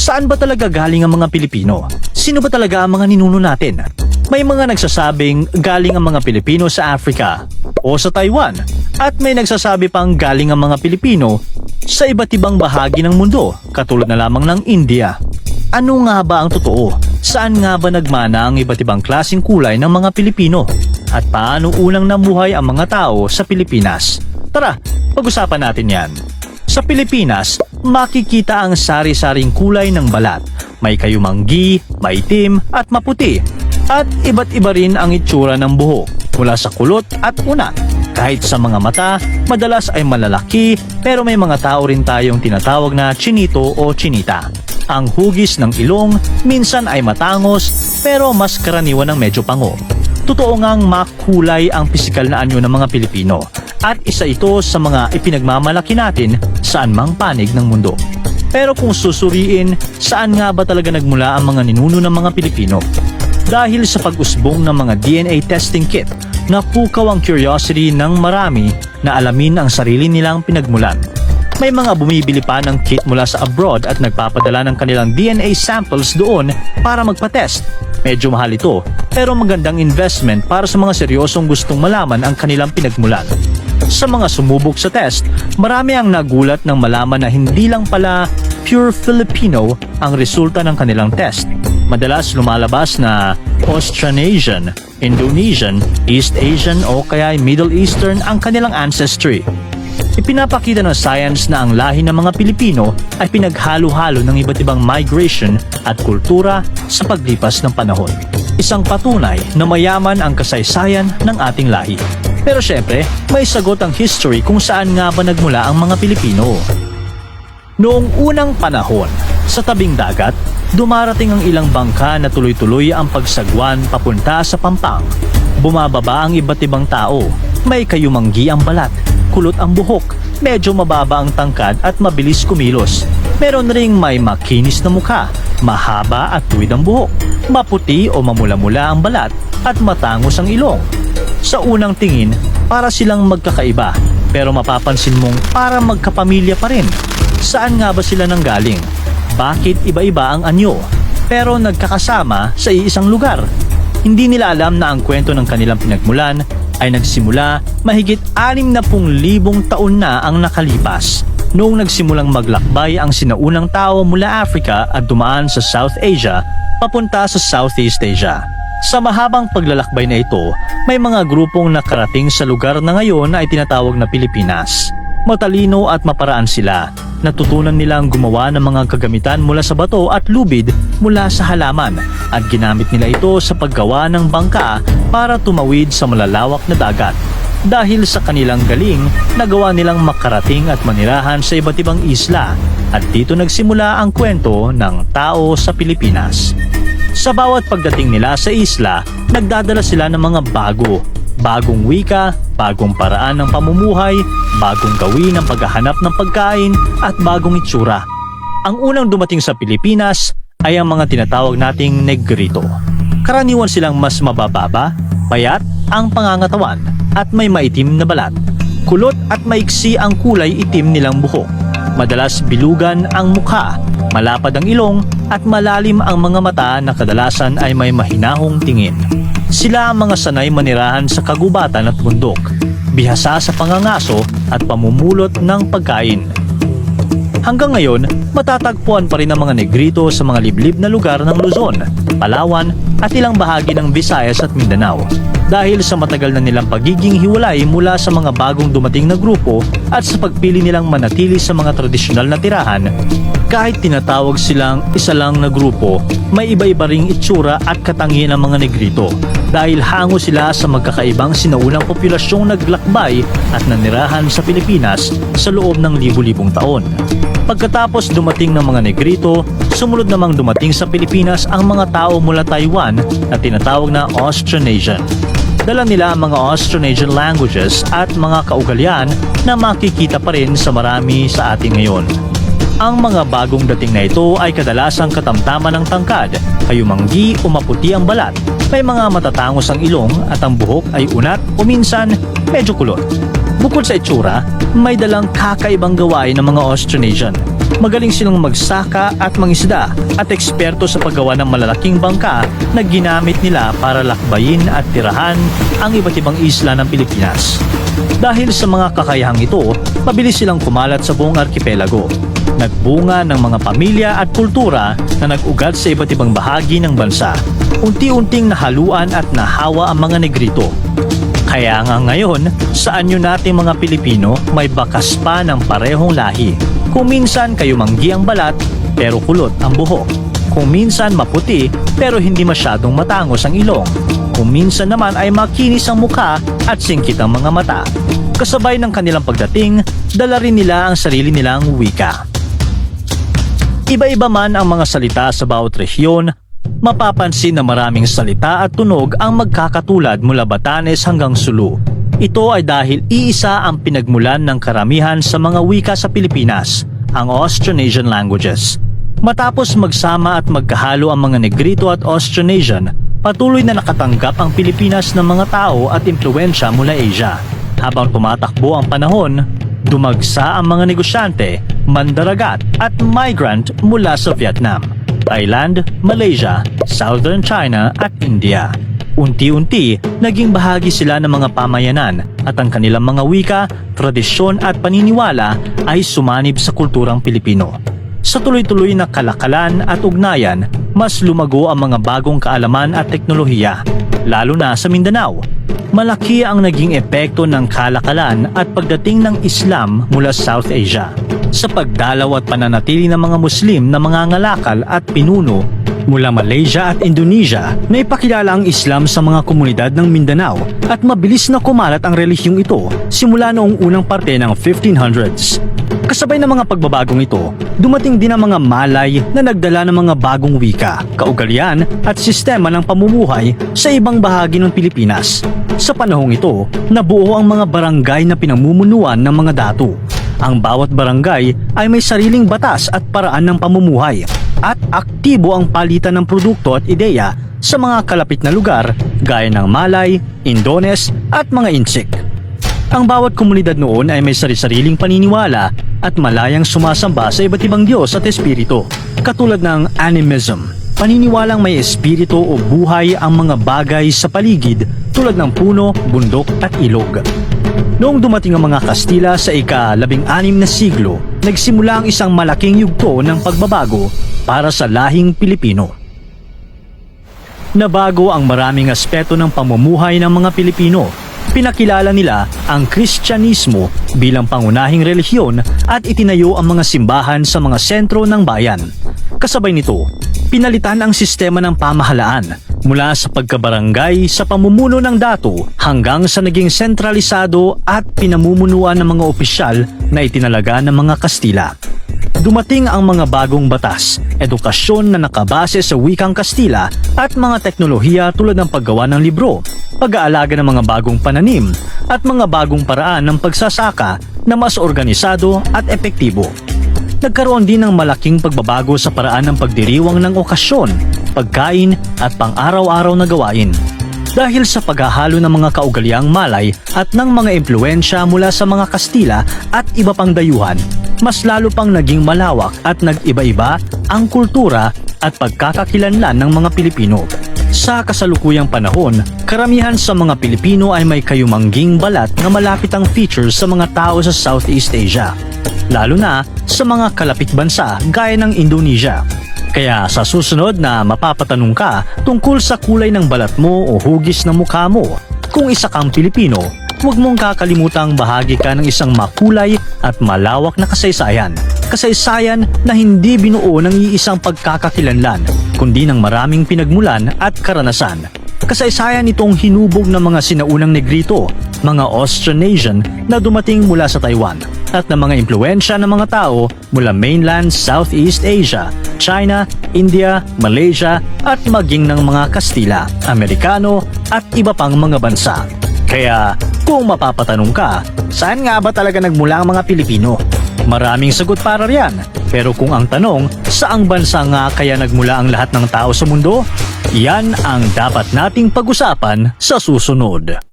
Saan ba talaga galing ang mga Pilipino? Sino ba talaga ang mga ninuno natin? May mga nagsasabing galing ang mga Pilipino sa Africa o sa Taiwan at may nagsasabi pang galing ang mga Pilipino sa iba't ibang bahagi ng mundo katulad na lamang ng India. Ano nga ba ang totoo? Saan nga ba nagmana ang iba't ibang klaseng kulay ng mga Pilipino? At paano unang namuhay ang mga tao sa Pilipinas? Tara, pag-usapan natin yan. Sa Pilipinas, makikita ang sari-saring kulay ng balat. May kayumanggi, maitim at maputi. At iba't iba rin ang itsura ng buhok mula sa kulot at unat. Kahit sa mga mata, madalas ay malalaki pero may mga tao rin tayong tinatawag na chinito o chinita. Ang hugis ng ilong minsan ay matangos pero mas karaniwan ng medyo pango. Totoo ngang makulay ang pisikal na anyo ng mga Pilipino at isa ito sa mga ipinagmamalaki natin saan mang panig ng mundo. Pero kung susuriin, saan nga ba talaga nagmula ang mga ninuno ng mga Pilipino? Dahil sa pag-usbong ng mga DNA testing kit, napukaw ang curiosity ng marami na alamin ang sarili nilang pinagmulan. May mga bumibili pa ng kit mula sa abroad at nagpapadala ng kanilang DNA samples doon para magpa-test. Medyo mahal ito, pero magandang investment para sa mga seryosong gustong malaman ang kanilang pinagmulan. Sa mga sumubok sa test, marami ang nagulat nang malaman na hindi lang pala pure Filipino ang resulta ng kanilang test. Madalas lumalabas na Austronesian, Indonesian, East Asian o kaya Middle Eastern ang kanilang ancestry. Ipinapakita ng science na ang lahi ng mga Pilipino ay pinaghalo-halo ng iba't ibang migration at kultura sa paglipas ng panahon. Isang patunay na mayaman ang kasaysayan ng ating lahi. Pero syempre, may sagot ang history kung saan nga ba nagmula ang mga Pilipino. Noong unang panahon, sa tabing dagat, dumarating ang ilang bangka na tuloy-tuloy ang pagsagwan papunta sa Pampang. Bumababa ang iba't ibang tao. May kayumanggi ang balat, kulot ang buhok, medyo mababa ang tangkad at mabilis kumilos. Meron ring may makinis na mukha, mahaba at tuwid ang buhok, maputi o mamula-mula ang balat at matangos ang ilong. Sa unang tingin, para silang magkakaiba, pero mapapansin mong para magkapamilya pa rin. Saan nga ba sila nanggaling? Bakit iba-iba ang anyo? Pero nagkakasama sa iisang lugar. Hindi nila alam na ang kwento ng kanilang pinagmulan ay nagsimula mahigit 60,000 taon na ang nakalipas. Noong nagsimulang maglakbay ang sinaunang tao mula Africa at dumaan sa South Asia papunta sa Southeast Asia. Sa mahabang paglalakbay na ito, may mga grupong nakarating sa lugar na ngayon ay tinatawag na Pilipinas. Matalino at maparaan sila. Natutunan nilang gumawa ng mga kagamitan mula sa bato at lubid mula sa halaman at ginamit nila ito sa paggawa ng bangka para tumawid sa malalawak na dagat. Dahil sa kanilang galing, nagawa nilang makarating at manirahan sa iba't ibang isla at dito nagsimula ang kwento ng tao sa Pilipinas. Sa bawat pagdating nila sa isla, nagdadala sila ng mga bago. Bagong wika, bagong paraan ng pamumuhay, bagong gawin ng paghahanap ng pagkain at bagong itsura. Ang unang dumating sa Pilipinas ay ang mga tinatawag nating negrito. Karaniwan silang mas mabababa, payat ang pangangatawan at may maitim na balat. Kulot at maiksi ang kulay itim nilang buhok. Madalas bilugan ang mukha, malapad ang ilong at malalim ang mga mata na kadalasan ay may mahinahong tingin. Sila ang mga sanay manirahan sa kagubatan at bundok, bihasa sa pangangaso at pamumulot ng pagkain. Hanggang ngayon, matatagpuan pa rin ang mga negrito sa mga liblib na lugar ng Luzon, Palawan at ilang bahagi ng Visayas at Mindanao. Dahil sa matagal na nilang pagiging hiwalay mula sa mga bagong dumating na grupo at sa pagpili nilang manatili sa mga tradisyonal na tirahan, kahit tinatawag silang isa lang na grupo, may iba-iba ring itsura at katangian ng mga negrito dahil hango sila sa magkakaibang sinaunang populasyong naglakbay at nanirahan sa Pilipinas sa loob ng libu-libong taon. Pagkatapos dumating ng mga negrito, sumunod namang dumating sa Pilipinas ang mga tao mula Taiwan na tinatawag na Austronesian. Dala nila ang mga Austronesian languages at mga kaugalian na makikita pa rin sa marami sa ating ngayon. Ang mga bagong dating na ito ay kadalasang katamtaman ng tangkad, kayumanggi o maputi ang balat. May mga matatangos ang ilong at ang buhok ay unat o minsan medyo kulot. Bukod sa itsura, may dalang kakaibang gawain ng mga Austronesian. Magaling silang magsaka at mangisda at eksperto sa paggawa ng malalaking bangka na ginamit nila para lakbayin at tirahan ang iba't ibang isla ng Pilipinas. Dahil sa mga kakayahang ito, mabilis silang kumalat sa buong arkipelago. Nagbunga ng mga pamilya at kultura na nag-ugat sa iba't ibang bahagi ng bansa. Unti-unting nahaluan at nahawa ang mga negrito. Kaya nga ngayon, sa anyo nating mga Pilipino may bakas pa ng parehong lahi. Kung minsan kayo manggi ang balat, pero kulot ang buhok. Kung minsan maputi, pero hindi masyadong matangos ang ilong. Kung minsan naman ay makinis ang mukha at singkit ang mga mata. Kasabay ng kanilang pagdating, dala rin nila ang sarili nilang wika. Iba-iba man ang mga salita sa bawat rehiyon, mapapansin na maraming salita at tunog ang magkakatulad mula Batanes hanggang Sulu. Ito ay dahil iisa ang pinagmulan ng karamihan sa mga wika sa Pilipinas, ang Austronesian languages. Matapos magsama at magkahalo ang mga Negrito at Austronesian, patuloy na nakatanggap ang Pilipinas ng mga tao at impluensya mula Asia. Habang tumatakbo ang panahon, dumagsa ang mga negosyante, mandaragat at migrant mula sa Vietnam, Thailand, Malaysia, Southern China at India. Unti-unti, naging bahagi sila ng mga pamayanan at ang kanilang mga wika, tradisyon at paniniwala ay sumanib sa kulturang Pilipino. Sa tuloy-tuloy na kalakalan at ugnayan, mas lumago ang mga bagong kaalaman at teknolohiya, lalo na sa Mindanao. Malaki ang naging epekto ng kalakalan at pagdating ng Islam mula South Asia. Sa pagdalaw at pananatili ng mga Muslim na mga ngalakal at pinuno mula Malaysia at Indonesia na ipakilala ang Islam sa mga komunidad ng Mindanao at mabilis na kumalat ang relihiyong ito simula noong unang parte ng 1500s. Kasabay ng mga pagbabagong ito, dumating din ang mga Malay na nagdala ng mga bagong wika, kaugalian at sistema ng pamumuhay sa ibang bahagi ng Pilipinas. Sa panahong ito, nabuo ang mga barangay na pinamumunuan ng mga datu. Ang bawat barangay ay may sariling batas at paraan ng pamumuhay at aktibo ang palitan ng produkto at ideya sa mga kalapit na lugar gaya ng Malay, Indones at mga Insik. Ang bawat komunidad noon ay may sari-sariling paniniwala at malayang sumasamba sa iba't ibang Diyos at Espiritu, katulad ng animism. Paniniwalang may espiritu o buhay ang mga bagay sa paligid tulad ng puno, bundok at ilog. Noong dumating ang mga Kastila sa ika-labing-anim na siglo, nagsimula ang isang malaking yugto ng pagbabago para sa lahing Pilipino. Nabago ang maraming aspeto ng pamumuhay ng mga Pilipino. Pinakilala nila ang Kristyanismo bilang pangunahing relihiyon at itinayo ang mga simbahan sa mga sentro ng bayan. Kasabay nito, pinalitan ang sistema ng pamahalaan mula sa pagkabarangay sa pamumuno ng dato hanggang sa naging sentralisado at pinamumunuan ng mga opisyal na itinalaga ng mga Kastila. Dumating ang mga bagong batas, edukasyon na nakabase sa wikang Kastila at mga teknolohiya tulad ng paggawa ng libro, pag-aalaga ng mga bagong pananim at mga bagong paraan ng pagsasaka na mas organisado at epektibo. Nagkaroon din ng malaking pagbabago sa paraan ng pagdiriwang ng okasyon, pagkain at pang-araw-araw na gawain. Dahil sa paghahalo ng mga kaugaliang Malay at ng mga impluensya mula sa mga Kastila at iba pang dayuhan, mas lalo pang naging malawak at nag-iba-iba ang kultura at pagkakakilanlan ng mga Pilipino. Sa kasalukuyang panahon, karamihan sa mga Pilipino ay may kayumangging balat na malapit ang features sa mga tao sa Southeast Asia, lalo na sa mga kalapit bansa gaya ng Indonesia. Kaya sa susunod na mapapatanong ka tungkol sa kulay ng balat mo o hugis ng mukha mo, kung isa kang Pilipino, huwag mong kakalimutang bahagi ka ng isang makulay at malawak na kasaysayan. Kasaysayan na hindi binuo ng iisang pagkakakilanlan, kundi ng maraming pinagmulan at karanasan. Kasaysayan itong hinubog ng mga sinaunang negrito, mga Austronesian na dumating mula sa Taiwan, at ng mga impluensya ng mga tao mula mainland Southeast Asia, China, India, Malaysia at maging ng mga Kastila, Amerikano at iba pang mga bansa. Kaya kung mapapatanong ka, saan nga ba talaga nagmula ang mga Pilipino? Maraming sagot para riyan. Pero kung ang tanong, saang bansa nga kaya nagmula ang lahat ng tao sa mundo? Yan ang dapat nating pag-usapan sa susunod.